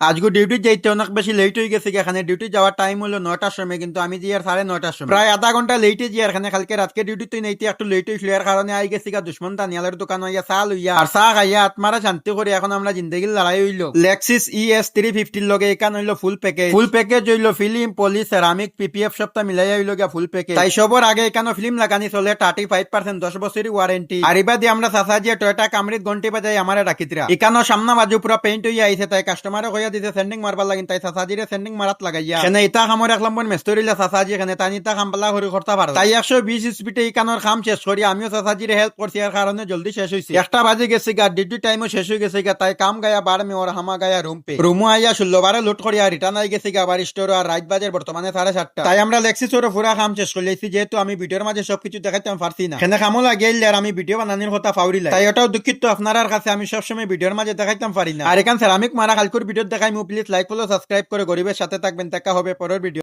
আজকে ডিউটি যাইতে অনেক বেশি লেট হয়ে গেছে এখানে ডিউটি যাওয়ার টাইম হলো নয়টার সময়, কিন্তু আমি যে আর সাড়ে নয়টার সময়। প্রায় আধা ঘণ্টা লেটে যে এখানে কালকে রাতকে ডিউটি তুই নাইতে একটু লেট হয়েছিল এর কারণে আই গেছি গা। দুশ্মন দানিয়ালের দোকান হইয়া চা লইয়া আর চা খাইয়া আত্মারা শান্তি করে এখন আমরা জিন্দগির লড়াই হইল। লেক্সিস ই এস থ্রি ফিফটির লগে এখান হইল ফুল প্যাকেজ ফুল প্যাকেজ হইল ফিল্ম পলি সেরামিক পিপিএফ সপ্তাহ মিলাই হইল গিয়া ফুল প্যাকেজ তাই সবর আগে এখানে ফিল্ম লাগানি চলে থার্টি ফাইভ পার্সেন্ট দশ বছরের ওয়ারেন্টি আর এবার দিয়ে আমরা চাচা যে টয়টা কামরিত ঘন্টি বাজাই আমার রাখিতরা। এখানো সামনা বাজু পুরো পেইন্ট হইয়া আইছে, তাই কাস্টমারে কইয়া দিতে সেন্ডিং মারবার লাগিন তাই সেন্ডিং মারাত লাগাইয়া ইতা খামর রাখলাম বোন মেস্তরিলা চাচাজি এখানে তাই ইতা খাম পালা করে করতে পারো তাই একশো বিশ স্পিডে ইকানোর খাম শেষ করি আমিও হেল্প করছি এর কারণে জলদি শেষ হয়েছে একটা বাজে গেছে গা ডিউটি টাইমও শেষ হয়ে গেছে গা তাই কাম গায়া বার মে ওর হামা গায়া রুম পে রুমও আইয়া ষোলো বারে লুট করিয়া রিটার্ন আই গেছে গা আবার স্টোর আর রাত বাজের বর্তমানে সাড়ে সাতটা তাই আমরা লেক্সিস ওর পুরা কাম শেষ করে লেছি যেহেতু আমি ভিডিওর মাঝে সবকিছু দেখাইতে পারছি না সেখানে কামও লাগিয়ে আর আমি ভিডিও বানানোর কথা ফাউরিলাই তাই ওটাও দুঃখিত আপনার কাছে আমি সবসময় ভিডিওর মাঝে দেখাইতাম পারি না আর এখান সেরামিক মারা কালকুর ভিডিও দেখাই মু প্লিজ লাইক ফলো সাবস্ক্রাইব করে গরিবের সাথে থাকবেন। দেখা হবে পরের ভিডিও